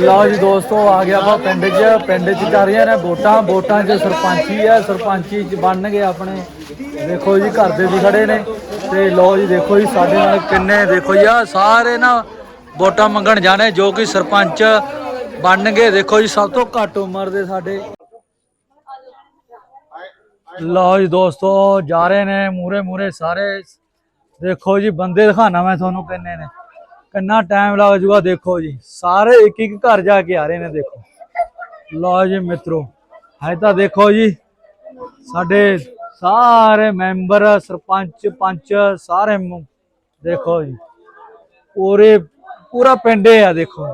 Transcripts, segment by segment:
ਲਓ ਜੀ ਦੋਸਤੋ, ਆ ਗਿਆ ਆਪਾਂ ਪਿੰਡ 'ਚ ਪਿੰਡ 'ਚ ਚੱਲ ਰਹੀਆਂ ਨੇ ਵੋਟਾਂ ਵੋਟਾਂ 'ਚ ਸਰਪੰਚੀ ਹੈ ਸਰਪੰਚੀ 'ਚ ਬਣਨਗੇ ਆਪਣੇ। ਦੇਖੋ ਜੀ, ਘਰ ਦੇ ਵੀ ਖੜੇ ਨੇ। ਤੇ ਲਓ ਜੀ, ਦੇਖੋ ਜੀ, ਸਾਡੇ ਨਾਲ ਕਿੰਨੇ, ਦੇਖੋ ਜੀ, ਆ ਸਾਰੇ ਨਾ ਵੋਟਾਂ ਮੰਗਣ ਜਾਣੇ, ਜੋ ਕਿ ਸਰਪੰਚ ਬਣ ਗਏ। ਦੇਖੋ ਜੀ, ਸਭ ਤੋਂ ਘੱਟ ਉਮਰ ਦੇ ਸਾਡੇ। ਲਓ ਜੀ, ਦੋਸਤੋ, ਜਾ ਰਹੇ ਨੇ ਮੂਰੇ ਮੂਰੇ ਸਾਰੇ। ਦੇਖੋ ਜੀ, ਬੰਦੇ ਦਿਖਾਣਾ ਮੈਂ ਤੁਹਾਨੂੰ ਕਿੰਨੇ ਨੇ। ਕਿੰਨਾ ਟਾਈਮ ਲੱਗ ਜੂਗਾ ਦੇਖੋ ਜੀ। ਸਾਰੇ ਇੱਕ ਇੱਕ ਘਰ ਜਾ ਕੇ ਆ ਰਹੇ ਨੇ, ਦੇਖੋ। ਲਓ ਜੀ ਮਿੱਤਰੋ ਹੈ ਤਾਂ ਦੇਖੋ ਜੀ, ਸਾਡੇ ਸਾਰੇ ਮੈਂਬਰ, ਸਰਪੰਚ, ਪੰਚ, ਸਾਰੇ ਦੇਖੋ ਜੀ। ਪੂਰੇ, ਪੂਰਾ ਪਿੰਡ ਆ, ਦੇਖੋ।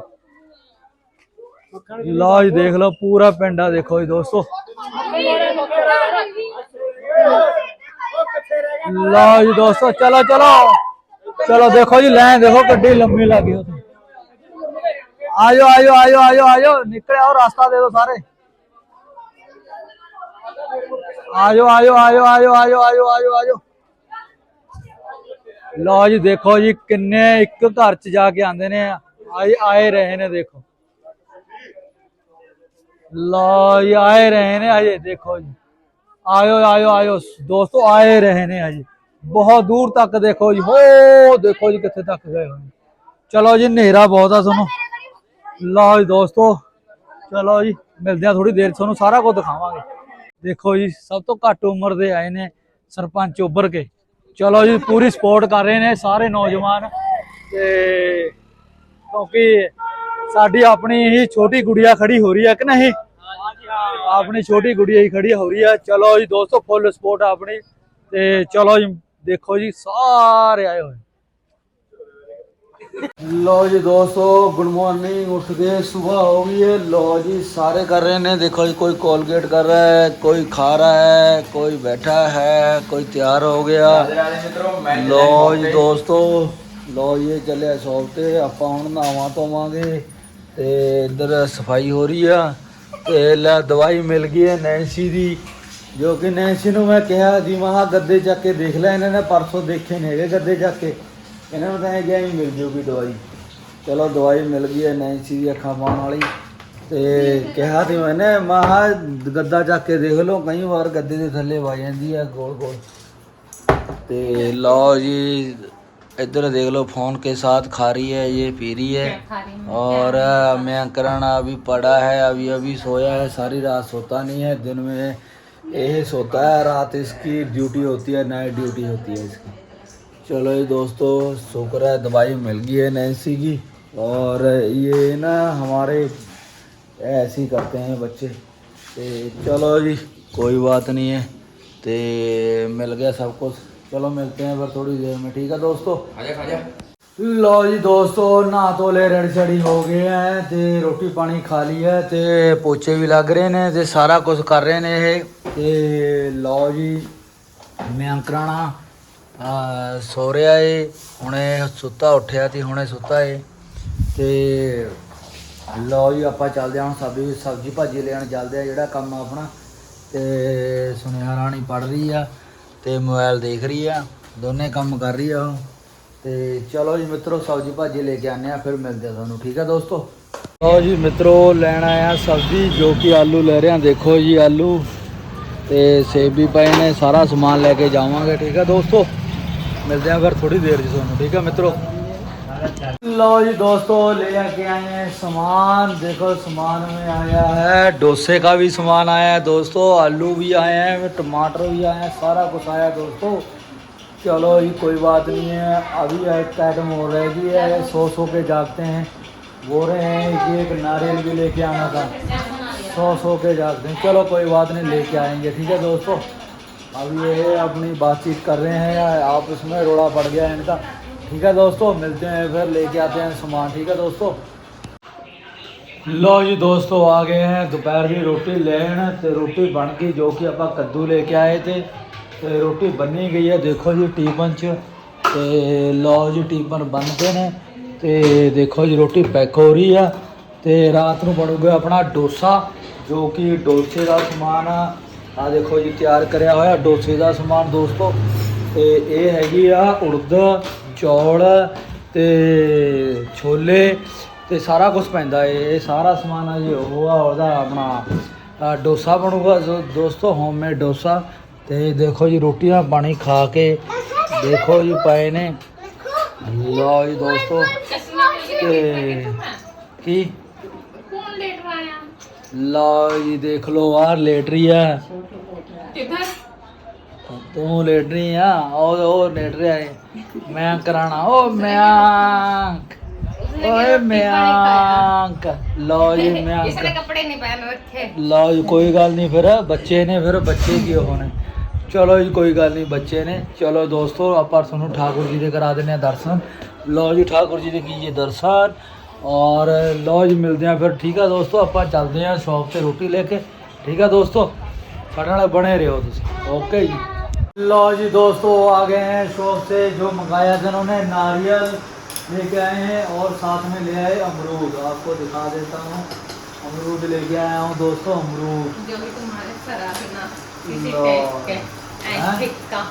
ਲਓ ਜੀ, ਦੇਖ ਲਓ, ਪੂਰਾ ਪਿੰਡ ਆ, ਦੇਖੋ ਜੀ, ਦੋਸਤੋ। ਲਓ ਜੀ, ਦੋਸਤੋ, ਚਲੋ ਚਲੋ। ਚਲੋ ਦੇਖੋ ਜੀ ਲੈਣ ਦੇਖੋ ਗੱਡੀ ਲੰਮੀ ਲੱਗੀ ਉੱਥੇ ਆਜੋ ਆਜੋ ਆਜੋ ਆਜੋ ਆਜੋ ਨਿਕਲੇ ਆਓ ਰਾਸਤਾ ਦੇ ਦਿਓ ਸਾਰੇ ਆਜੋ ਆਜੋ ਆਜੋ ਆਜੋ ਆਜੋ ਆਜੋ ਆਜੋ ਆਜੋ ਲਓ ਜੀ ਦੇਖੋ ਜੀ ਕਿੰਨੇ ਇੱਕ ਘਰ ਚ ਜਾ ਕੇ ਆਂਦੇ ਨੇ ਆਏ ਆਏ ਰਹੇ ਨੇ ਦੇਖੋ ਲਓ ਜੀ ਆਏ ਰਹੇ ਨੇ ਅਜੇ ਦੇਖੋ ਜੀ ਆਇਓ ਆਇਓ ਆਇਓ ਦੋਸਤੋ ਆਏ ਰਹੇ ਨੇ ਅਜੇ ਬਹੁਤ ਦੂਰ ਤੱਕ ਦੇਖੋ ਜੀ ਹੋ ਦੇਖੋ ਜੀ ਕਿੱਥੇ ਤੱਕ ਗਏ ਹੋਏ। ਚਲੋ ਜੀ, ਹਨੇਰਾ ਬਹੁਤ ਆ ਤੁਹਾਨੂੰ। ਲਓ ਜੀ ਦੋਸਤੋ, ਚਲੋ ਜੀ, ਮਿਲਦੇ ਆ ਥੋੜੀ ਦੇਰ ਤੁਹਾਨੂੰ, ਸਾਰਾ ਕੁਝ ਦਿਖਾਵਾਂਗੇ। ਦੇਖੋ ਜੀ, ਸਭ ਤੋਂ ਘੱਟ ਉਮਰ ਦੇ ਆਏ ਨੇ ਸਰਪੰਚ ਉੱਭਰ ਕੇ। ਚਲੋ ਜੀ, ਪੂਰੀ ਸਪੋਰਟ ਕਰ ਰਹੇ ਨੇ ਸਾਰੇ ਨੌਜਵਾਨ। ਤੇ ਕਿਉਂਕਿ ਸਾਡੀ ਆਪਣੀ ਹੀ ਛੋਟੀ ਗੁੜੀਆ ਖੜੀ ਹੋ ਰਹੀ ਹੈ ਕਿ ਨਹੀਂ? ਆਪਣੀ ਛੋਟੀ ਗੁੜੀਆ ਹੀ ਖੜੀ ਹੋ ਰਹੀ ਹੈ ਚਲੋ ਜੀ ਦੋਸਤੋ ਫੁੱਲ ਸਪੋਰਟ ਆਪਣੀ। ਤੇ ਚਲੋ ਜੀ ਦੇਖੋ ਜੀ, ਸਾਰੇ ਆਏ ਹੋਏ। ਲੋ ਜੀ ਦੋਸਤੋ ਗੁੱਡ ਮਾਰਨਿੰਗ ਉੱਠ ਗਏ ਹੋ ਗਈ ਹੈ। ਲੋ ਜੀ, ਸਾਰੇ ਕਰ ਰਹੇ ਨੇ। ਦੇਖੋ ਜੀ, ਕੋਈ ਕੋਲਗੇਟ ਕਰ ਰਹਾ ਹੈ, ਕੋਈ ਖਾ ਰਹਾ ਹੈ, ਕੋਈ ਬੈਠਾ ਹੈ, ਕੋਈ ਤਿਆਰ ਹੋ ਗਿਆ। ਲੋ ਜੀ ਦੋਸਤੋ ਲੋ ਜੀ ਚੱਲਿਆ ਸ਼ੌਪ ਤੇ। ਆਪਾਂ ਹੁਣ ਨਾਵਾਂ ਧੋਵਾਂਗੇ ਤੇ ਇੱਧਰ ਸਫ਼ਾਈ ਹੋ ਰਹੀ ਆ। ਤੇ ਲੈ, ਦਵਾਈ ਮਿਲ ਗਈ ਹੈ ਨੈਂਸੀ ਦੀ। ਜੋ ਕਿ ਨੈਂਸੀ ਨੂੰ ਮੈਂ ਕਿਹਾ ਜੀ ਮਹਾ ਗੱਦੇ ਚੱਕ ਕੇ ਦੇਖ ਲੈ ਇਹਨਾਂ ਨੇ ਪਰਸੋਂ ਦੇਖੇ ਨੇ ਹੈਗੇ ਗੱਦੇ ਚੱਕ ਕੇ ਇਹਨਾਂ ਨੂੰ ਤਾਂ ਇਹ ਗਿਆ ਹੀ ਮਿਲ ਜੂਗੀ ਦਵਾਈ ਚਲੋ ਦਵਾਈ ਮਿਲ ਗਈ ਹੈ ਨੈਂਸੀ ਦੀ ਅੱਖਾਂ ਪਾਉਣ ਵਾਲੀ ਤੇ ਕਿਹਾ ਸੀ ਮੈਨੇ ਮਹਾ ਗੱਦਾ ਚੱਕ ਕੇ ਦੇਖ ਲਓ ਕਈ ਵਾਰ ਗੱਦੇ ਦੇ ਥੱਲੇ ਵਾ ਜਾਂਦੀ ਹੈ ਗੋਲ ਗੋਲ ਤੇ ਲਓ ਜੀ इधर देख लो फोन के साथ खा रही है ये पी रही है और अ, मैं अंकरण अभी पड़ा है अभी अभी सोया है सारी रात सोता नहीं है दिन में ये सोता है रात इसकी ड्यूटी होती है नाइट ड्यूटी होती है इसकी चलो जी दोस्तों शुक्र है दवाई मिल गई है नैन्सी की और ये ना हमारे ऐसे ही करते हैं बच्चे ते चलो जी कोई बात नहीं है ते मिल गया सब कुछ चलो मिलते हैं फिर थोड़ी देर में ठीक है दोस्तों ਲੋ ਜੀ ਦੋਸਤੋ, ਨਹਾ ਧੋ ਲੈ ਰੜ ਛੜੀ ਹੋ ਗਏ ਐ ਤੇ ਰੋਟੀ ਪਾਣੀ ਖਾ ਲਈ ਹੈ ਤੇ ਪੋਚੇ ਵੀ ਲੱਗ ਰਹੇ ਨੇ ਤੇ ਸਾਰਾ ਕੁਝ ਕਰ ਰਹੇ ਨੇ ਇਹ। ਤੇ ਲਓ ਜੀ, ਮੈਂ ਅੰਕਰਾਣਾ ਸੋ ਰਿਹਾ ਏ, ਹੁਣੇ ਸੁੱਤਾ ਉੱਠਿਆ ਤੇ ਹੁਣੇ ਸੁੱਤਾ ਏ। ਤੇ ਲਓ ਜੀ, ਆਪਾਂ ਚੱਲਦੇ ਹਾਂ ਹੁਣ ਸਬਜ਼ੀ ਸਬਜ਼ੀ ਭਾਜੀ ਲੈਣ ਚੱਲਦੇ ਆ ਜਿਹੜਾ ਕੰਮ ਆਪਣਾ। ਤੇ ਸੁਨਿਆ ਰਾਣੀ ਪੜ ਰਹੀ ਆ ਤੇ ਮੋਬਾਈਲ ਦੇਖ ਰਹੀ ਆ, ਦੋਨੇ ਕੰਮ ਕਰ ਰਹੀ ਆ ਉਹ। ਤੇ ਚਲੋ ਜੀ ਮਿੱਤਰੋ ਸਬਜ਼ੀ ਭਾਜੀ ਲੈ ਕੇ ਆਨੇ ਆ ਫਿਰ ਮਿਲਦੇ ਆ ਤੁਹਾਨੂੰ ਠੀਕ ਆ ਦੋਸਤੋ ਲਓ ਜੀ ਮਿੱਤਰੋ ਲੈਣ ਆਇਆ ਸਬਜ਼ੀ ਜੋ ਕਿ ਆਲੂ ਲੈ ਰਹੇ ਆ ਦੇਖੋ ਜੀ ਆਲੂ ਤੇ ਸੇਬ ਵੀ ਪਏ ਨੇ ਸਾਰਾ ਸਮਾਨ ਲੈ ਕੇ ਜਾਵਾਂਗੇ ਠੀਕ ਆ ਦੋਸਤੋ ਮਿਲਦੇ ਆ ਫਿਰ ਥੋੜੀ ਦੇਰ 'ਚ ਤੁਹਾਨੂੰ ਠੀਕ ਆ ਮਿੱਤਰੋ लो जी दोस्तों ले के आए हैं सामान देखो सामान में आया है डोसे का भी सामान आया है दोस्तों आलू भी आए हैं टमाटर भी आए हैं सारा कुछ आया है दोस्तों चलो ये कोई बात नहीं है। अभी एक आइटम हो रहेगी है, सौ सौ के जागते हैं। बोल रहे हैं कि एक नारियल भी लेके आना था। सौ सौ के जागते हैं। चलो, कोई बात नहीं, लेके आएँगे। ठीक है दोस्तों? अब ये अपनी बातचीत कर रहे हैं, आप उसमें रोड़ा पड़ गया है इनका। ठीक है दोस्तों, मिलते हैं फिर, लेके आते हैं सामान। ठीक है दोस्तों? लो जी दोस्तों, आ गए हैं। दोपहर की रोटी लेन तो रोटी बन गई, जो कि आप कद्दू लेके आए थे। ਤੇ ਰੋਟੀ ਬੰਨੀ ਗਈ ਹੈ। ਦੇਖੋ ਜੀ ਟੀਪਨ ਚ ਤੇ ਲਓ ਜੀ ਟੀਪਨ ਬੰਨਦੇ ਨੇ ਤੇ ਦੇਖੋ ਜੀ ਰੋਟੀ ਪੈਕ ਹੋ ਰਹੀ ਆ ਤੇ ਰਾਤ ਨੂੰ ਬਣੂਗਾ ਆਪਣਾ ਡੋਸਾ, ਜੋ ਕਿ ਡੋਸੇ ਦਾ ਸਮਾਨ ਆ। ਆ ਦੇਖੋ ਜੀ ਤਿਆਰ ਕਰਿਆ ਹੋਇਆ ਡੋਸੇ ਦਾ ਸਮਾਨ ਦੋਸਤੋ। ਤੇ ਇਹ ਹੈਗੀ ਆ ਉੜਦ, ਚੌਲ ਤੇ ਛੋਲੇ ਤੇ ਸਾਰਾ ਕੁਝ ਪੈਂਦਾ ਏ। ਇਹ ਸਾਰਾ ਸਮਾਨ ਆ ਜੀ, ਉਹ ਆ, ਉਹਦਾ ਆਪਣਾ ਡੋਸਾ ਬਣੂਗਾ। ਜੋ- ਦੋਸਤੋ ਹੋਮਮੇਡ ਡੋਸਾ। ਤੇ ਦੇਖੋ ਜੀ ਰੋਟੀਆਂ ਪਾਣੀ ਖਾ ਕੇ ਦੇਖੋ ਜੀ ਪਾਏ ਨੇ। ਲਓ ਜੀ ਦੋਸਤੋ ਤੇ ਕੀ? ਕੌਣ ਲੇਟ ਰਿਹਾ ਲਓ ਜੀ ਦੇਖ ਲਓ ਆ ਲੇਟ ਰਹੀ ਆ। ਕਿੱਧਰ ਤੂੰ ਲੇਟ ਰਹੀ ਆ ਉਹ ਉਹ ਲੇਟ ਰਿਹਾ ਏ ਮੈਂ ਕਰਾਣਾ ਉਹ ਮੈਂ ਓਏ ਮੈਂ ਲਓ ਜੀ ਮੈਂ ਇਸਨੇ ਕੱਪੜੇ ਨਹੀਂ ਪਹਿਨ ਰੱਖੇ ਲਓ ਜੀ ਕੋਈ ਗੱਲ ਨਹੀਂ ਫਿਰ ਬੱਚੇ ਨੇ ਫਿਰ ਬੱਚੇ ਕੀ ਹੋਣੇ? ਚਲੋ ਜੀ, ਕੋਈ ਗੱਲ ਨਹੀਂ, ਬੱਚੇ ਨੇ। ਚਲੋ ਦੋਸਤੋ, ਆਪਾਂ ਤੁਹਾਨੂੰ ਠਾਕੁਰ ਜੀ ਦੇ ਕਰਾ ਦਿੰਦੇ ਆ ਦਰਸ਼ਨ। ਲਓ ਜੀ, ਠਾਕੁਰ ਜੀ ਦੇ ਕੀਜੇ ਦਰਸ਼ਨ। ਔਰ ਲਓ ਜੀ, ਮਿਲਦੇ ਆ ਫਿਰ। ਠੀਕ ਆ ਦੋਸਤੋ, ਆਪਾਂ ਚੱਲਦੇ ਆ ਸ਼ਾਪ ਤੇ ਰੋਟੀ ਲੈ ਕੇ। ਠੀਕ ਆ ਦੋਸਤੋ ਸਾਡੇ ਨਾਲ ਬਣੇ ਰਹੋ ਤੁਸੀਂ। ਓਕੇ ਜੀ। ਲਓ ਜੀ ਦੋਸਤੋ ਆ ਗਏ हैं शॉप से जो मंगाया था उन्होंने नारियल लेके आए हैं और साथ में ले आए अमरूद आपको दिखा देता हूँ अमरूद लेके आया हूँ दोस्तों अमरूद जो भी तुम्हारे सराहना के का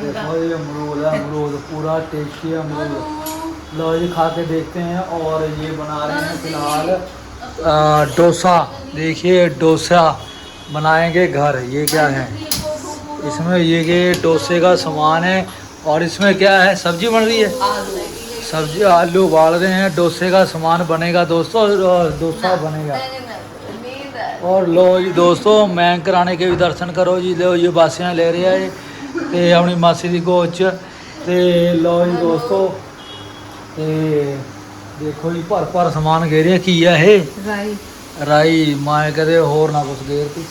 देखो ये अमरूद है अमरूद पूरा टेस्टी अमरूद लो जी खा के देखते हैं और ये बना रहे हैं फ़िलहाल डोसा. देखिए डोसा बनाएँगे घर. ये क्या है? इसमें ये ये डोसे का सामान है और इसमें क्या है? सब्ज़ी बन रही है? सब्ज़ी आलू उबाल रहे हैं। डोसे का सामान बनेगा दोस्तों डोसा बनेगा। और लो जी दोस्तों मैं कराने के भी दर्शन करो जी लो ये बासियां ले रहे हैं ਤੇ ਆਪਣੀ ਮਾਸੀ ਦੀ ਗੋਚ ਚ ਤੇ ਲਓ ਜੀ ਦੋਸਤੋ ਤੇ ਦੇਖੋ ਜੀ ਭਰ ਭਰ ਸਮਾਨ ਘੇਰਿਆ ਕੀ ਆ ਇਹ राई ਰਾਈ ਮੈਂ ਕਦੇ ਹੋਰ ਨਾ ਕੁਛ ਘੇਰਤੀ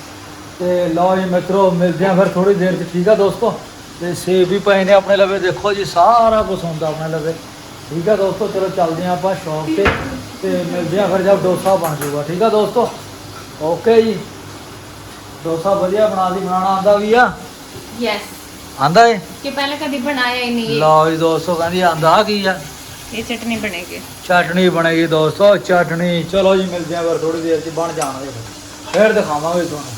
ਤੇ ਲਓ ਜੀ ਮਿੱਤਰੋ ਮਿਲਦੇ ਆ ਫਿਰ ਥੋੜੀ ਦੇਰ ਚ ਠੀਕ ਆ ਦੋਸਤੋ ਤੇ ਸੇਬ ਵੀ ਪਏ ਨੇ ਆਪਣੇ ਲਵੇ ਦੇਖੋ ਜੀ ਸਾਰਾ ਕੁਝ ਹੁੰਦਾ ਆਪਣੇ ਲਵੇ ਠੀਕ ਆ ਦੋਸਤੋ ਚਲੋ ਚੱਲਦੇ ਆ ਆਪਾਂ ਸ਼ੌਪ ਤੇ ਤੇ ਮਿਲਦੇ ਆ ਫਿਰ ਜਦ ਡੋਸਾ ਬਣ ਜਾਊਗਾ ਠੀਕ ਆ ਦੋਸਤੋ ਓਕੇ ਜੀ। ਡੋਸਾ ਵਧੀਆ ਬਣਾ ਦੀ ਬਣਾਉਣਾ ਆਂਦਾ ਵੀ ਆ? ਯੈਸ ਆਂਦਾ ਏ? ਕਿ ਪਹਿਲਾਂ ਕਦੀ ਬਣਾਇਆ ਹੀ ਨਹੀਂ ਲਓ ਜੀ ਦੋਸਤੋ ਕਹਿੰਦੀ ਆਂਦਾ ਕੀ ਆ? ਇਹ ਚਟਨੀ ਬਣੇਗੀ। ਚਟਣੀ ਬਣੇਗੀ ਦੋਸਤੋ ਚਟਣੀ ਚਲੋ ਜੀ ਮਿਲਦੇ ਆਂ ਫਿਰ ਥੋੜੀ ਦੇਰ ਚ ਬਣ ਜਾਣਗੇ ਫਿਰ ਦਿਖਾਵਾਂਗੇ ਤੁਹਾਨੂੰ।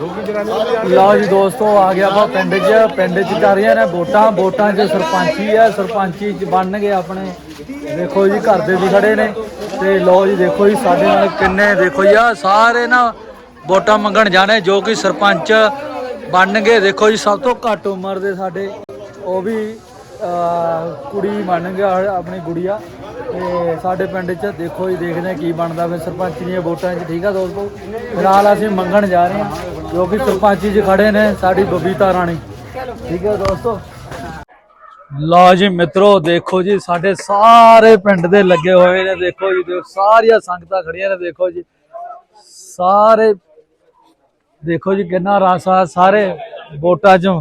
ਲਓ ਜੀ ਦੋਸਤੋ ਆ ਗਿਆ ਆਪਾਂ ਪਿੰਡ 'ਚ ਪਿੰਡ 'ਚ ਜਾ ਰਹੀਆਂ ਨੇ ਵੋਟਾਂ। ਵੋਟਾਂ 'ਚ ਸਰਪੰਚੀ ਹੈ ਸਰਪੰਚੀ 'ਚ ਬਣਨਗੇ ਆਪਣੇ। ਦੇਖੋ ਜੀ ਘਰ ਦੇ ਵੀ ਖੜੇ ਨੇ। ਤੇ ਲਓ ਜੀ ਦੇਖੋ ਜੀ ਸਾਡੇ ਨਾਲ ਕਿੰਨੇ ਦੇਖੋ ਜੀ ਆ ਸਾਰੇ ਨਾ ਵੋਟਾਂ ਮੰਗਣ ਜਾਣੇ ਜੋ ਕਿ ਸਰਪੰਚ ਬਣਨਗੇ ਦੇਖੋ ਜੀ ਸਭ ਤੋਂ ਘੱਟ ਉਮਰ ਦੇ ਸਾਡੇ ਉਹ ਵੀ ਕੁੜੀ ਬਣਨਗੇ ਗਿਆ ਆਪਣੀ ਗੁੜੀਆ। ਤੇ ਸਾਡੇ ਪਿੰਡ 'ਚ ਦੇਖੋ ਜੀ, ਦੇਖਦੇ ਹਾਂ ਕੀ ਬਣਦਾ। ਫਿਰ ਸਰਪੰਚ ਦੀਆਂ ਵੋਟਾਂ 'ਚ, ਠੀਕ ਆ ਦੋਸਤੋ? ਫਿਲਹਾਲ ਅਸੀਂ ਮੰਗਣ ਜਾ ਰਹੇ ਹਾਂ, ਜੋ ਕਿ ਸਰਪੰਚੀ 'ਚ ਖੜੇ ਨੇ, ਸਾਡੀ ਬਬੀਤਾ ਰਾਣੀ। ਠੀਕ ਹੈ ਦੋਸਤੋ? ਲਓ ਜੀ ਮਿੱਤਰੋ, ਦੇਖੋ ਜੀ, ਸਾਡੇ ਸਾਰੇ ਪਿੰਡ ਦੇ ਲੱਗੇ ਹੋਏ ਨੇ, ਦੇਖੋ ਜੀ ਦੇਖੋ ਸਾਰੀਆਂ ਸੰਗਤਾਂ ਖੜੀਆਂ ਨੇ, ਦੇਖੋ ਜੀ। ਸਾਰੇ, ਦੇਖੋ ਜੀ, ਕਿੰਨਾ ਰਸ ਆ, ਸਾਰੇ ਵੋਟਾਂ ਚੋਂ।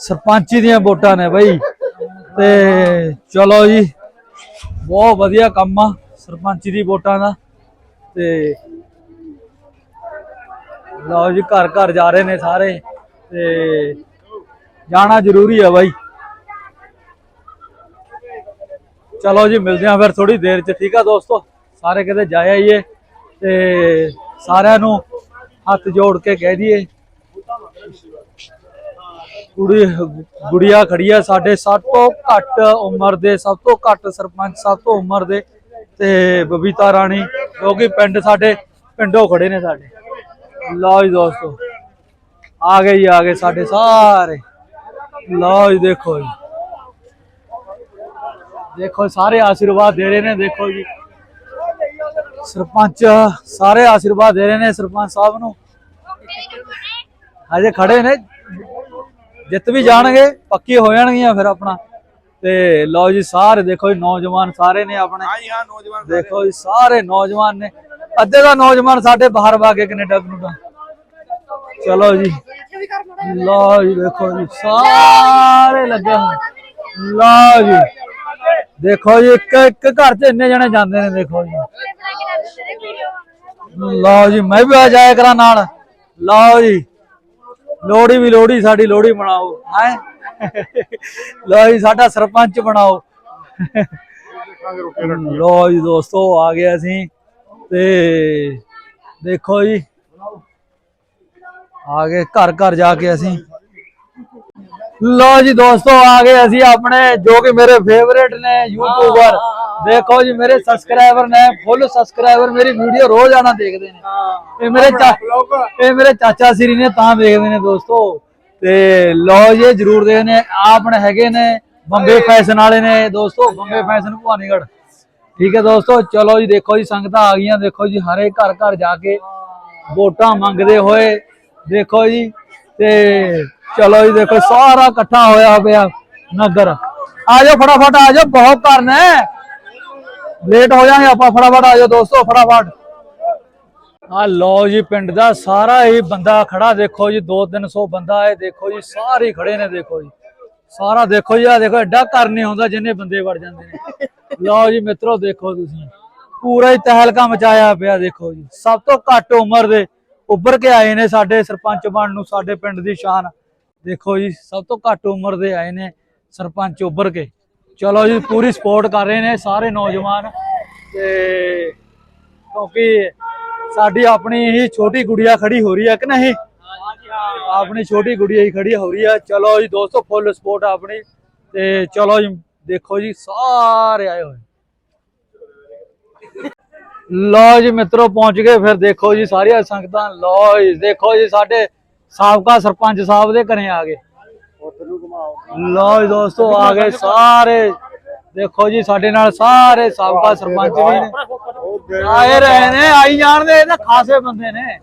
ਸਰਪੰਚੀ ਦੀਆਂ ਵੋਟਾਂ ਨੇ ਬਈ। ਤੇ ਚਲੋ ਜੀ, ਬਹੁਤ ਵਧੀਆ ਕੰਮ ਆ ਸਰਪੰਚੀ ਦੀ ਵੋਟਾਂ ਦਾ। ਤੇ ਲਓ ਜੀ, ਘਰ ਘਰ ਜਾ ਰਹੇ ਨੇ ਸਾਰੇ। ਤੇ ਜਾਣਾ ਜ਼ਰੂਰੀ ਆ ਬਾਈ। ਚਲੋ ਜੀ, ਮਿਲਦੇ ਆ ਫਿਰ ਥੋੜੀ ਦੇਰ ਚ, ਠੀਕ ਆ ਦੋਸਤੋ? ਸਾਰੇ ਕਿਤੇ ਜਾਇਆ ਹੀ ਆਈਏ ਤੇ ਸਾਰਿਆਂ ਨੂੰ ਹੱਥ ਜੋੜ ਕੇ ਕਹਿ ਦਈਏ। ਕੁੜੀ ਗੁੜੀਆ ਖੜੀ ਆ ਸਾਡੇ ਸਭ ਤੋਂ ਘੱਟ ਉਮਰ ਦੇ, ਸਭ ਤੋਂ ਘੱਟ ਸਰਪੰਚ, ਸਭ ਤੋਂ ਉਮਰ ਦੇ ਤੇ ਬਬੀਤਾ ਰਾਣੀ, ਜੋ ਕਿ ਪਿੰਡ ਸਾਡੇ, ਪਿੰਡੋਂ ਖੜੇ ਨੇ ਸਾਡੇ। ਲਓ ਜੀ ਦੋਸਤੋ, ਆ ਗਏ ਜੀ, ਆ ਗਏ ਸਾਡੇ ਸਾਰੇ। ਲਓ ਜੀ, ਦੇਖੋ ਜੀ। ਦੇਖੋ, ਸਾਰੇ ਆਸ਼ੀਰਵਾਦ ਦੇ ਰਹੇ ਨੇ, ਦੇਖੋ ਜੀ। ਸਰਪੰਚ, ਸਾਰੇ ਆਸ਼ੀਰਵਾਦ ਦੇ ਰਹੇ ਨੇ ਸਰਪੰਚ ਸਾਹਿਬ ਨੂੰ। ਹਜੇ ਖੜੇ ਨੇ। ਜਿੱਤ ਵੀ ਜਾਣਗੇ ਪੱਕੀ ਹੋ ਜਾਣਗੀਆਂ ਫਿਰ ਆਪਣਾ। ਤੇ ਲਓ ਜੀ ਸਾਰੇ ਦੇਖੋ ਜੀ ਨੌਜਵਾਨ ਸਾਰੇ ਨੇ ਆਪਣੇ। ਹਾਂ ਜੀ ਹਾਂ ਨੌਜਵਾਨ ਦੇਖੋ ਜੀ ਸਾਰੇ ਨੌਜਵਾਨ ਨੇ। ਅੱਧੇ ਦਾ ਨੌਜਵਾਨ ਸਾਡੇ ਬਾਹਰ ਭਾਗੇ ਕੈਨੇਡਾ ਕਨੂਡਾ। ਚਲੋ ਜੀ। ਲਓ ਜੀ ਦੇਖੋ ਜੀ ਸਾਰੇ ਲੱਗੇ ਹੋਏ। ਲਓ ਜੀ। ਦੇਖੋ ਜੀ ਇੱਕ ਇੱਕ ਘਰ 'ਚ ਇੰਨੇ ਜਣੇ ਜਾਂਦੇ ਨੇ ਦੇਖੋ ਜੀ। ਲਓ ਜੀ ਮੈਂ ਵੀ ਆ ਜਾਇਆ ਕਰਾਂ ਨਾਲ। ਲਓ ਜੀ। ਲੋੜੀ ਵੀ ਲੋੜੀ ਸਾਡੀ ਲੋੜੀ ਬਣਾਓ ਹੈ? ਲਓ ਜੀ, ਸਾਡਾ ਸਰਪੰਚ ਬਣਾਓ। ਲੋ ਜੀ, ਦੋਸਤੋ, ਆ ਗਏ ਅਸੀਂ ਤੇ ਦੇਖੋ ਜੀ, ਆ ਗਏ ਘਰ ਘਰ ਜਾ ਕੇ ਅਸੀਂ। ਲੋ ਜੀ, ਦੋਸਤੋ, ਆ ਗਏ ਅਸੀਂ ਆਪਣੇ, ਜੋ ਕਿ ਮੇਰੇ ਫੇਵਰੇਟ ਨੇ ਯੂਟਿਊਬਰ ਦੇਖੋ ਜੀ ਮੇਰੇ ਸਬਸਕ੍ਰਾਈਬਰ ਨੇ ਫੁੱਲ ਸਬਸਕ੍ਰਾਈਬਰ ਮੇਰੀ ਵੀਡੀਓ ਰੋਜ਼ ਆਣਾ ਦੇਖਦੇ ਨੇ। ਇਹ ਮੇਰੇ ਚਾ ਇਹ ਮੇਰੇ ਚਾਚਾ ਸ੍ਰੀ ਨੇ ਤਾਂ ਦੇਖਦੇ ਨੇ ਦੋਸਤੋ। ਤੇ ਲਓ ਜੀ ਇਹ ਜਰੂਰ ਦੇਖਦੇ ਨੇ। ਆਪਣੇ ਹੈਗੇ ਨੇ ਬੰਬੇ ਫੈਸ਼ਨ ਵਾਲੇ ਨੇ ਦੋਸਤੋ ਬੰਬੇ ਫੈਸ਼ਨ ਭਵਾਨੀਗੜ੍ਹ। ਠੀਕ ਹੈ ਦੋਸਤੋ ਚਲੋ ਜੀ ਦੇਖੋ ਜੀ ਸੰਗਤਾਂ ਆ ਗਈਆਂ। ਦੇਖੋ ਜੀ ਹਰੇ ਘਰ ਘਰ ਜਾ ਕੇ ਵੋਟਾਂ ਮੰਗਦੇ ਹੋਏ ਦੇਖੋ ਜੀ ਤੇ ਚਲੋ ਜੀ ਦੇਖੋ ਸਾਰਾ ਇਕੱਠਾ ਹੋਇਆ ਪਿਆ ਨਗਰ। ਆ ਜਾਓ ਫਟਾਫਟ ਆ ਜਾਓ ਬਹੁਤ ਕਰਨਾ ਹੈ ਲੇਟ ਹੋ ਜਾਾਂਗੇ ਆਪਾਂ, ਫਟਾਫਟ ਆ ਜਾਓ ਦੋਸਤੋ, ਫਟਾਫਟ। ਆ ਲਓ ਜੀ, ਪਿੰਡ ਦਾ ਸਾਰਾ ਹੀ ਬੰਦਾ ਖੜਾ, ਦੇਖੋ ਜੀ 2-300 ਬੰਦਾ ਹੈ, ਦੇਖੋ ਜੀ, ਸਾਰੇ ਖੜੇ ਨੇ, ਦੇਖੋ ਜੀ। ਸਾਰਾ ਦੇਖੋ ਜੀ ਆ ਦੇਖੋ, ਐਡਾ ਘਰ ਨਹੀਂ ਹੁੰਦਾ ਜਿੰਨੇ ਬੰਦੇ ਵੜ ਜਾਂਦੇ ਨੇ। ਲਓ ਜੀ, ਮਿੱਤਰੋ, ਦੇਖੋ ਤੁਸੀਂ। ਪੂਰਾ ਹੀ ਤਹਿਲਕਾ ਮਚਾਇਆ ਪਿਆ, ਦੇਖੋ ਜੀ। ਸਭ ਤੋਂ ਘੱਟ ਉਮਰ ਦੇ ਉੱਭਰ ਕੇ ਆਏ ਨੇ ਸਾਡੇ ਸਰਪੰਚ ਬਣ ਨੂੰ, ਸਾਡੇ ਪਿੰਡ ਦੀ ਸ਼ਾਨ। ਦੇਖੋ ਜੀ, ਸਭ ਤੋਂ ਘੱਟ ਉਮਰ ਦੇ ਆਏ ਨੇ ਸਰਪੰਚ ਉੱਭਰ ਕੇ। ਚਲੋ ਜੀ, ਪੂਰੀ ਸਪੋਰਟ ਕਰ ਰਹੇ ਨੇ ਸਾਰੇ ਨੌਜਵਾਨ ਤੇ ਕਿਉਂਕਿ ਸਾਡੀ ਆਪਣੀ ਹੀ ਛੋਟੀ ਗੁੜੀਆ ਖੜੀ ਹੋ ਰਹੀ ਹੈ ਕਿ ਨਹੀਂ? ਆਪਣੀ ਛੋਟੀ ਗੁੜੀਆ ਹੀ ਖੜੀ ਹੋ ਰਹੀ ਹੈ ਚਲੋ ਜੀ, ਦੋਸਤੋ ਫੁੱਲ ਸਪੋਰਟ ਆਪਣੀ ਤੇ ਚਲੋ ਜੀ, ਦੇਖੋ ਜੀ, ਸਾਰੇ ਆਏ ਹੋਏ। ਲਓ ਜੀ, ਮਿੱਤਰੋ, ਪਹੁੰਚ ਗਏ। ਫਿਰ ਦੇਖੋ ਜੀ, ਸਾਰੀਆਂ ਸੰਗਤਾਂ। ਲਓ ਜੀ, ਦੇਖੋ ਜੀ, ਸਾਡੇ ਸਾਬਕਾ ਸਰਪੰਚ ਸਾਹਿਬ ਦੇ ਘਰੇ ਆ ਗਏ। ਲਓ ਜੀ ਦੋਸਤੋ, ਆ ਗਏ ਸਾਰੇ। ਦੇਖੋ ਜੀ, ਸਾਡੇ ਨਾਲ ਸਾਰੇ ਸਾਬਕਾ ਸਰਪੰਚ ਵੀ ਨੇ। ਆਏ ਰਹੇ ਨੇ, ਆਈ ਜਾਣਦੇ ਇਹ ਖਾਸੇ ਬੰਦੇ ਨੇ।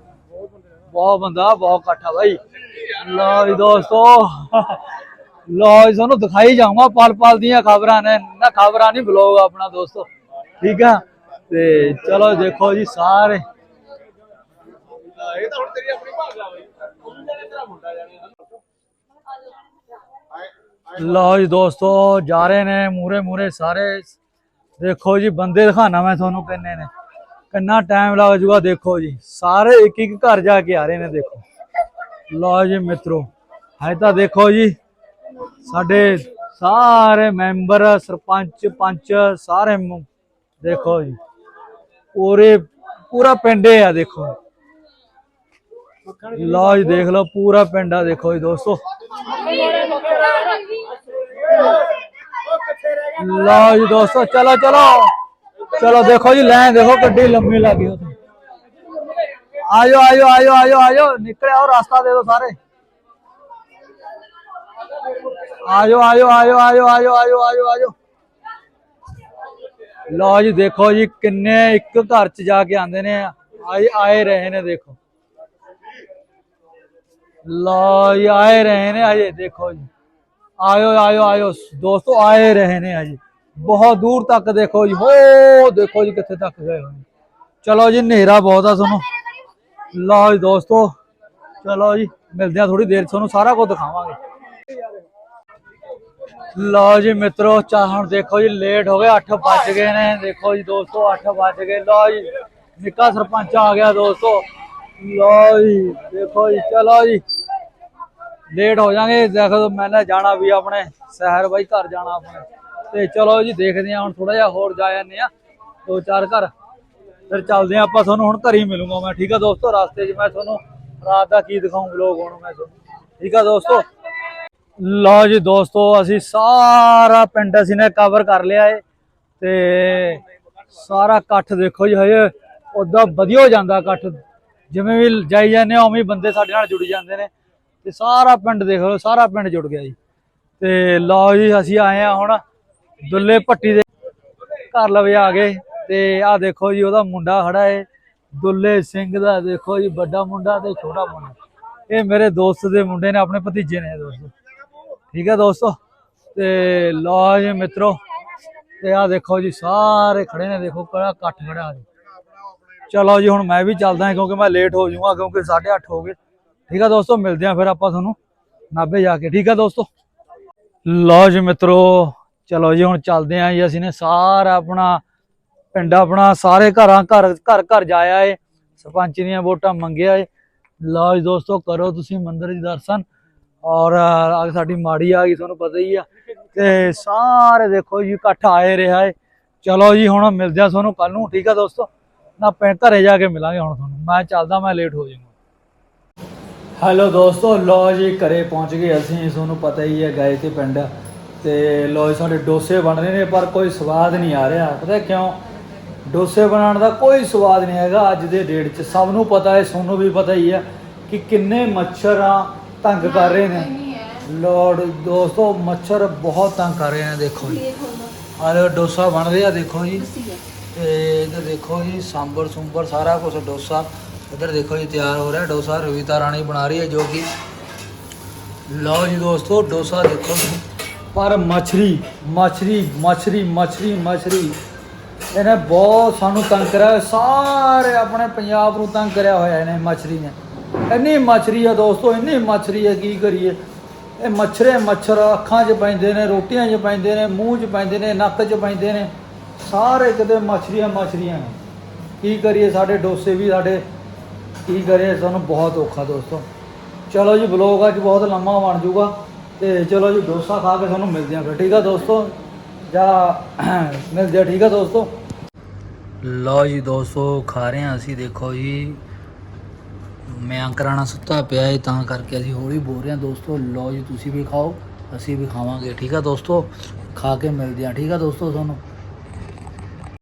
ਬਹੁਤ ਬੰਦਾ, ਬਹੁਤ ਇਕੱਠਾ ਬਾਈ। ਲਓ ਜੀ ਦੋਸਤੋ, ਲਓ ਜੀ, ਤੁਹਾਨੂੰ ਦਿਖਾਈ ਜਾਊਂਗਾ ਪਲ ਪਲ ਦੀਆਂ ਖਬਰਾਂ ਨੇ। ਨਾ ਖਬਰਾਂ ਨਹੀਂ ਬਲੌਗ ਆਪਣਾ ਦੋਸਤੋ। ਠੀਕ ਆ? ਤੇ ਚਲੋ ਦੇਖੋ ਜੀ ਸਾਰੇ। ਲਓ ਜੀ ਦੋਸਤੋ, ਜਾ ਰਹੇ ਨੇ ਮੂਰੇ ਮੂਰੇ ਸਾਰੇ। ਦੇਖੋ ਜੀ, ਬੰਦੇ ਦਿਖਾਣਾ ਮੈਂ ਤੁਹਾਨੂੰ ਕਿੰਨੇ ਨੇ। ਕਿੰਨਾ ਟਾਈਮ ਲੱਗ ਜੂਗਾ ਦੇਖੋ ਜੀ। ਸਾਰੇ ਇੱਕ ਇੱਕ ਘਰ ਜਾ ਕੇ ਆ ਰਹੇ ਨੇ, ਦੇਖੋ। ਲਓ ਜੀ ਮਿੱਤਰੋ ਹੈ ਤਾਂ ਦੇਖੋ ਜੀ, ਸਾਡੇ ਸਾਰੇ ਮੈਂਬਰ, ਸਰਪੰਚ, ਪੰਚ, ਸਾਰੇ ਦੇਖੋ ਜੀ। ਪੂਰੇ, ਪੂਰਾ ਪਿੰਡ ਆ, ਦੇਖੋ। ਲਓ ਜੀ, ਦੇਖ ਲਓ, ਪੂਰਾ ਪਿੰਡ ਆ, ਦੇਖੋ ਜੀ ਦੋਸਤੋ। ਲਓ ਜੀ ਦੋਸਤੋ ਚਲੋ ਚਲੋ ਚਲੋ ਦੇਖੋ ਜੀ ਲੈ ਦੇਖੋ ਗੱਡੀ ਲੰਮੀ ਲੱਗੀ ਉਹ ਆਜੋ ਆਜੋ ਆਜੋ ਆਜੋ ਆਜੋ ਨਿਕਲੇ ਆਓ ਰਾਸਤਾ ਦੇ ਦਿਓ ਸਾਰੇ ਆਜੋ ਆਜੋ ਆਜੋ ਆਜੋ ਆਜੋ ਆਜੋ ਆਜੋ ਆਜੋ ਲਓ ਜੀ ਦੇਖੋ ਜੀ ਕਿੰਨੇ ਇੱਕ ਘਰ ਚ ਜਾ ਕੇ ਆਂਦੇ ਨੇ ਆਏ ਆਏ ਰਹੇ ਨੇ ਦੇਖੋ ਲਓ ਜੀ ਆਏ ਰਹੇ ਨੇ ਅਜੇ ਦੇਖੋ ਜੀ ਆਇਓ ਆਇਓ ਆਇਓ। ਦੋਸਤੋ, ਆਏ ਰਹੇ ਨੇ ਅਜੇ। ਬਹੁਤ ਦੂਰ ਤੱਕ ਦੇਖੋ ਜੀ। ਹੋ, ਦੇਖੋ ਜੀ ਕਿੱਥੇ ਤੱਕ ਗਏ ਹੋਏ ਚਲੋ ਜੀ, ਹਨੇਰਾ ਬਹੁਤ ਆ ਤੁਹਾਨੂੰ। ਲਓ ਜੀ ਦੋਸਤੋ, ਚਲੋ ਜੀ, ਮਿਲਦੇ ਆ ਥੋੜੀ ਦੇਰ ਤੁਹਾਨੂੰ। ਸਾਰਾ ਕੁਝ ਦਿਖਾਵਾਂਗੇ। ਲਓ ਜੀ ਮਿੱਤਰੋ ਚਾ ਹੁਣ ਦੇਖੋ ਜੀ ਲੇਟ ਹੋ ਗਏ 8 ਵੱਜ ਗਏ ਨੇ। ਦੇਖੋ ਜੀ ਦੋਸਤੋ 8 ਵੱਜ ਗਏ। ਲਓ ਜੀ, ਨਿੱਕਾ ਸਰਪੰਚ ਆ ਗਿਆ ਦੋਸਤੋ। ਲਓ ਜੀ, ਦੇਖੋ ਜੀ, ਚਲੋ ਜੀ। ਲੇਟ ਹੋ ਜਾਾਂਗੇ। ਦੇਖੋ ਮੈਨੇ ਜਾਣਾ ਵੀ ਆਪਣੇ ਸ਼ਹਿਰ ਬਾਈ, ਘਰ ਜਾਣਾ ਆਪਣੇ। ਤੇ ਚਲੋ ਜੀ, ਦੇਖਦੇ ਆ ਹੁਣ ਥੋੜਾ ਜਿਹਾ ਹੋਰ ਜਾ ਜਾਂਦੇ ਆ ਦੋ ਚਾਰ ਘਰ। ਫਿਰ ਚੱਲਦੇ ਆ ਆਪਾਂ, ਤੁਹਾਨੂੰ ਹੁਣ ਘਰ ਹੀ ਮਿਲੂੰਗਾ ਮੈਂ। ਠੀਕ ਆ ਦੋਸਤੋ, ਰਾਸਤੇ 'ਚ ਮੈਂ ਤੁਹਾਨੂੰ ਰਾਤ ਦਾ ਕੀ ਦਿਖਾਉਂ ਵਲੋਗ ਹੁਣ ਮੈਂ ਤੁਹਾਨੂੰ। ਠੀਕ ਆ ਦੋਸਤੋ? ਲਓ ਜੀ ਦੋਸਤੋ, ਅਸੀਂ ਸਾਰਾ ਪਿੰਡ ਅਸੀਂ ਨੇ ਕਵਰ ਕਰ ਲਿਆ ਏ। ਤੇ ਸਾਰਾ ਇਕੱਠ ਦੇਖੋ ਜੀ, ਹਜੇ ਉਦਾਂ ਵਧੀਆ ਹੋ ਜਾਂਦਾ ਇਕੱਠ। ਜਿਵੇਂ ਵੀ ਜਾਈ ਜਾਂਦੇ ਆ, ਉਵੇਂ ਬੰਦੇ ਸਾਡੇ ਨਾਲ ਜੁੜੀ ਜਾਂਦੇ ਨੇ। ਤੇ ਸਾਰਾ ਪਿੰਡ ਦੇਖ ਲਓ, ਸਾਰਾ ਪਿੰਡ ਜੁੜ ਗਿਆ ਜੀ। ਤੇ ਲਓ ਜੀ, ਅਸੀਂ ਆਏ ਆ ਹੁਣ ਦੁੱਲੇ ਭੱਟੀ ਦੇ ਘਰ ਲਵੇ ਆ ਗਏ ਤੇ ਆਹ ਦੇਖੋ ਜੀ, ਉਹਦਾ ਮੁੰਡਾ ਖੜਾ ਏ। ਦੁੱਲੇ ਸਿੰਘ ਦਾ ਦੇਖੋ ਜੀ, ਵੱਡਾ ਮੁੰਡਾ ਤੇ ਛੋਟਾ ਮੁੰਡਾ। ਇਹ ਮੇਰੇ ਦੋਸਤ ਦੇ ਮੁੰਡੇ ਨੇ, ਆਪਣੇ ਭਤੀਜੇ ਨੇ ਦੋਸਤੋ। ਠੀਕ ਹੈ ਦੋਸਤੋ? ਤੇ ਲਓ ਜੀ ਮਿੱਤਰੋ, ਤੇ ਆਹ ਦੇਖੋ ਜੀ, ਸਾਰੇ ਖੜੇ ਨੇ। ਦੇਖੋ ਕਿਹੜਾ ਇਕੱਠ ਖੜਾ ਹੈ। ਚਲੋ ਜੀ, ਹੁਣ ਮੈਂ ਵੀ ਚੱਲਦਾ ਕਿਉਂਕਿ ਮੈਂ ਲੇਟ ਹੋ ਜਾਊਂਗਾ, ਕਿਉਂਕਿ 8:30 ਹੋ ਗਏ। ਠੀਕ ਆ ਦੋਸਤੋ ਮਿਲਦੇ ਆ ਫਿਰ ਆਪਾਂ ਤੁਹਾਨੂੰ ਨਾਭੇ ਜਾ ਕੇ ਠੀਕ ਆ ਦੋਸਤੋ? ਲਓ ਜੀ ਮਿੱਤਰੋ ਚਲੋ ਜੀ ਹੁਣ ਚੱਲਦੇ ਆਂ ਜੀ ਅਸੀਂ ਨੇ ਸਾਰਾ ਆਪਣਾ ਪਿੰਡ ਆਪਣਾ ਸਾਰੇ ਘਰਾਂ ਘਰ ਘਰ ਘਰ ਜਾਇਆ ਏ ਸਰਪੰਚ ਦੀਆਂ ਵੋਟਾਂ ਮੰਗਿਆ ਏ। ਲਓ ਜੀ ਦੋਸਤੋ ਕਰੋ ਤੁਸੀਂ ਮੰਦਿਰ ਦੇ ਦਰਸ਼ਨ। ਔਰ ਅਹ, ਸਾਡੀ ਮਾੜੀ ਆ ਗਈ ਤੁਹਾਨੂੰ ਪਤਾ ਹੀ ਆ। ਤੇ ਸਾਰੇ ਦੇਖੋ ਜੀ ਇਕੱਠ ਆਏ ਰਿਹਾ ਏ। ਚਲੋ ਜੀ ਹੁਣ ਮਿਲਦੇ ਆ ਤੁਹਾਨੂੰ ਕੱਲ ਨੂੰ ਠੀਕ ਆ ਦੋਸਤੋ? ਨਾ ਪਿੰਡ ਘਰੇ ਜਾ ਕੇ ਮਿਲਾਂਗੇ ਹੁਣ ਤੁਹਾਨੂੰ। ਮੈਂ ਚੱਲਦਾ ਮੈਂ ਲੇਟ ਹੋ ਜਾਊਂਗਾ। ਹੈਲੋ ਦੋਸਤੋ ਲੋ ਜੀ, ਘਰੇ ਪਹੁੰਚ ਗਏ ਅਸੀਂ, ਤੁਹਾਨੂੰ ਪਤਾ ਹੀ ਹੈ ਗਏ ਤੇ ਪਿੰਡ। ਤੇ ਲੋ ਜੀ, ਸਾਡੇ ਡੋਸੇ ਬਣ ਰਹੇ ਨੇ, ਪਰ ਕੋਈ ਸਵਾਦ ਨਹੀਂ ਆ ਰਿਹਾ। ਪਤਾ ਕਿਉਂ? ਡੋਸੇ ਬਣਾਉਣ ਦਾ ਕੋਈ ਸਵਾਦ ਨਹੀਂ ਹੈਗਾ ਅੱਜ ਦੇ ਡੇਟ 'ਚ। ਸਭ ਨੂੰ ਪਤਾ ਹੈ, ਤੁਹਾਨੂੰ ਵੀ ਪਤਾ ਹੀ ਹੈ ਕਿ ਕਿੰਨੇ ਮੱਛਰ ਆ ਤੰਗ ਕਰ ਰਹੇ ਨੇ। ਲੋੜ ਦੋਸਤੋ, ਮੱਛਰ ਬਹੁਤ ਤੰਗ ਕਰ ਰਹੇ ਨੇ, ਦੇਖੋ ਜੀ। ਇਹ ਡੋਸਾ ਬਣ ਰਿਹਾ, ਦੇਖੋ ਜੀ। ਤੁਸੀਂ ਤੇ ਇਧਰ ਦੇਖੋ ਜੀ ਸਾਂਬਰ ਸੁੰਬਰ ਸਾਰਾ ਕੁਝ ਡੋਸਾ। ਇਧਰ ਦੇਖੋ ਜੀ ਤਿਆਰ ਹੋ ਰਿਹਾ ਡੋਸਾ ਰਵਿਤਾ ਰਾਣੀ ਬਣਾ ਰਹੀ ਹੈ ਜੋ ਕਿ ਲਓ ਜੀ ਦੋਸਤੋ ਡੋਸਾ ਦੇਖੋ ਜੀ। ਪਰ ਮਛਰੀ ਮਛਰੀ ਮਛਰੀ ਮਛਰੀ ਮਛਰੀ। ਇਹਨੇ ਬਹੁਤ ਸਾਨੂੰ ਤੰਗ ਕਰਿਆ ਹੋਇਆ, ਸਾਰੇ ਆਪਣੇ ਪੰਜਾਬ ਨੂੰ ਤੰਗ ਕਰਿਆ ਹੋਇਆ ਇਹਨੇ ਮਛਰੀ ਨੇ। ਇੰਨੀ ਮਛਰੀ ਆ ਦੋਸਤੋ ਇੰਨੀ ਮਛਰੀ ਹੈ ਕੀ ਕਰੀਏ? ਇਹ ਮੱਛਰੇ ਮੱਛਰ ਅੱਖਾਂ 'ਚ ਪੈਂਦੇ ਨੇ ਰੋਟੀਆਂ 'ਚ ਪੈਂਦੇ ਨੇ ਮੂੰਹ 'ਚ ਪੈਂਦੇ ਨੇ ਨੱਕ 'ਚ ਪੈਂਦੇ ਨੇ। ਸਾਰੇ ਕਿਤੇ ਮਛਰੀਆਂ ਮਛਰੀਆਂ ਨੇ। ਕੀ ਕਰੀਏ ਸਾਡੇ ਡੋਸੇ ਵੀ ਸਾਡੇ ਕੀ ਕਰੇ ਸਾਨੂੰ ਬਹੁਤ ਔਖਾ ਦੋਸਤੋ। ਚਲੋ ਜੀ ਬਲੌਗ ਅੱਜ ਬਹੁਤ ਲੰਮਾ ਬਣ ਜਾਊਗਾ ਤੇ ਚਲੋ ਜੀ, ਡੋਸਾ ਖਾ ਕੇ ਤੁਹਾਨੂੰ ਮਿਲਦੇ ਹਾਂ ਫਿਰ, ਠੀਕ ਆ ਦੋਸਤੋ? ਜਾਂ ਮਿਲਦੇ ਆ ਠੀਕ ਆ ਦੋਸਤੋ? ਲਓ ਜੀ ਦੋਸਤੋ, ਖਾ ਰਹੇ ਹਾਂ ਅਸੀਂ, ਦੇਖੋ ਜੀ। ਮੈਂ ਅੰਕਰਾਣਾ ਸੁੱਤਾ ਪਿਆ ਹੈ ਤਾਂ ਕਰਕੇ ਅਸੀਂ ਹੌਲੀ ਬੋਲ ਰਹੇ ਹਾਂ ਦੋਸਤੋ। ਲਓ ਜੀ, ਤੁਸੀਂ ਵੀ ਖਾਓ, ਅਸੀਂ ਵੀ ਖਾਵਾਂਗੇ, ਠੀਕ ਆ ਦੋਸਤੋ? ਖਾ ਕੇ ਮਿਲਦੇ ਹਾਂ, ਠੀਕ ਆ ਦੋਸਤੋ ਤੁਹਾਨੂੰ?